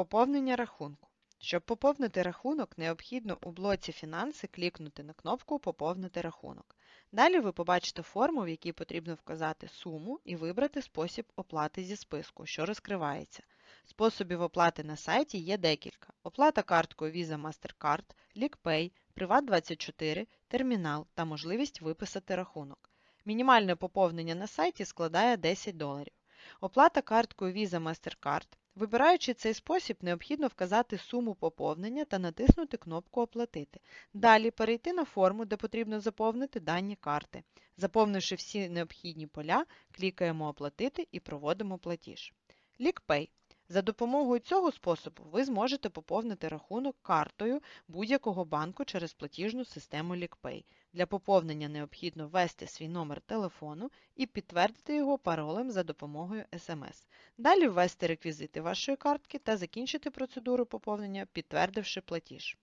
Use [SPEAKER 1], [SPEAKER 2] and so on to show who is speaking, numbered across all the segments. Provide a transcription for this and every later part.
[SPEAKER 1] Поповнення рахунку. Щоб поповнити рахунок, необхідно у блоці Фінанси клікнути на кнопку Поповнити рахунок. Далі ви побачите форму, в якій потрібно вказати суму і вибрати спосіб оплати зі списку, що розкривається. Способів оплати на сайті є декілька: оплата карткою Visa MasterCard, LickPay, Privat24, термінал та можливість виписати рахунок. Мінімальне поповнення на сайті складає 10 доларів. Оплата карткою Visa MasterCard. Вибираючи цей спосіб, необхідно вказати суму поповнення та натиснути кнопку Оплатити. Далі перейти на форму, де потрібно заповнити дані карти. Заповнивши всі необхідні поля, клікаємо Оплатити і проводимо платіж. LickPay. За допомогою цього способу ви зможете поповнити рахунок картою будь-якого банку через платіжну систему LickPay. Для поповнення необхідно ввести свій номер телефону і підтвердити його паролем за допомогою SMS. Далі ввести реквізити вашої картки та закінчити процедуру поповнення, підтвердивши платіж.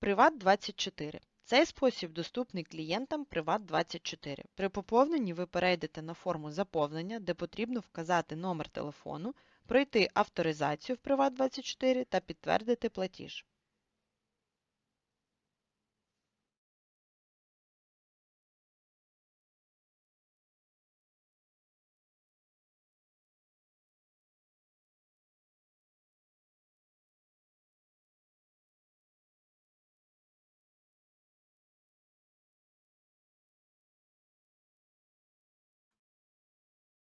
[SPEAKER 1] Приват24. Цей спосіб доступний клієнтам Приват24. При поповненні ви перейдете на форму заповнення, де потрібно вказати номер телефону, пройти авторизацію в Приват24 та підтвердити платіж.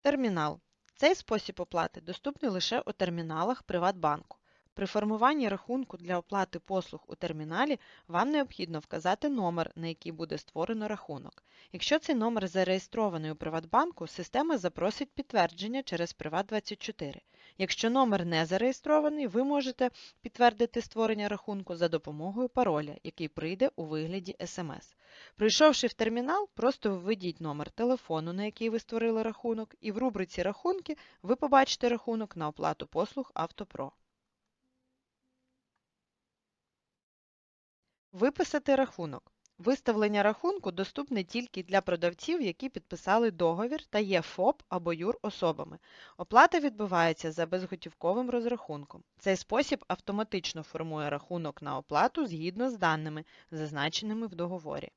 [SPEAKER 1] Термінал. Цей спосіб оплати доступний лише у терміналах Приватбанку. При формуванні рахунку для оплати послуг у терміналі вам необхідно вказати номер, на який буде створено рахунок. Якщо цей номер зареєстрований у Приватбанку, система запросить підтвердження через Приват24. Якщо номер не зареєстрований, ви можете підтвердити створення рахунку за допомогою пароля, який прийде у вигляді SMS. Прийшовши в термінал, просто введіть номер телефону, на який ви створили рахунок, і в рубриці Рахунки ви побачите рахунок на оплату послуг Автопро. Виписати рахунок. Виставлення рахунку доступне тільки для продавців, які підписали договір та є ФОП або ЮР особами. Оплата відбувається за безготівковим розрахунком. Цей спосіб автоматично формує рахунок на оплату згідно з даними, зазначеними в договорі.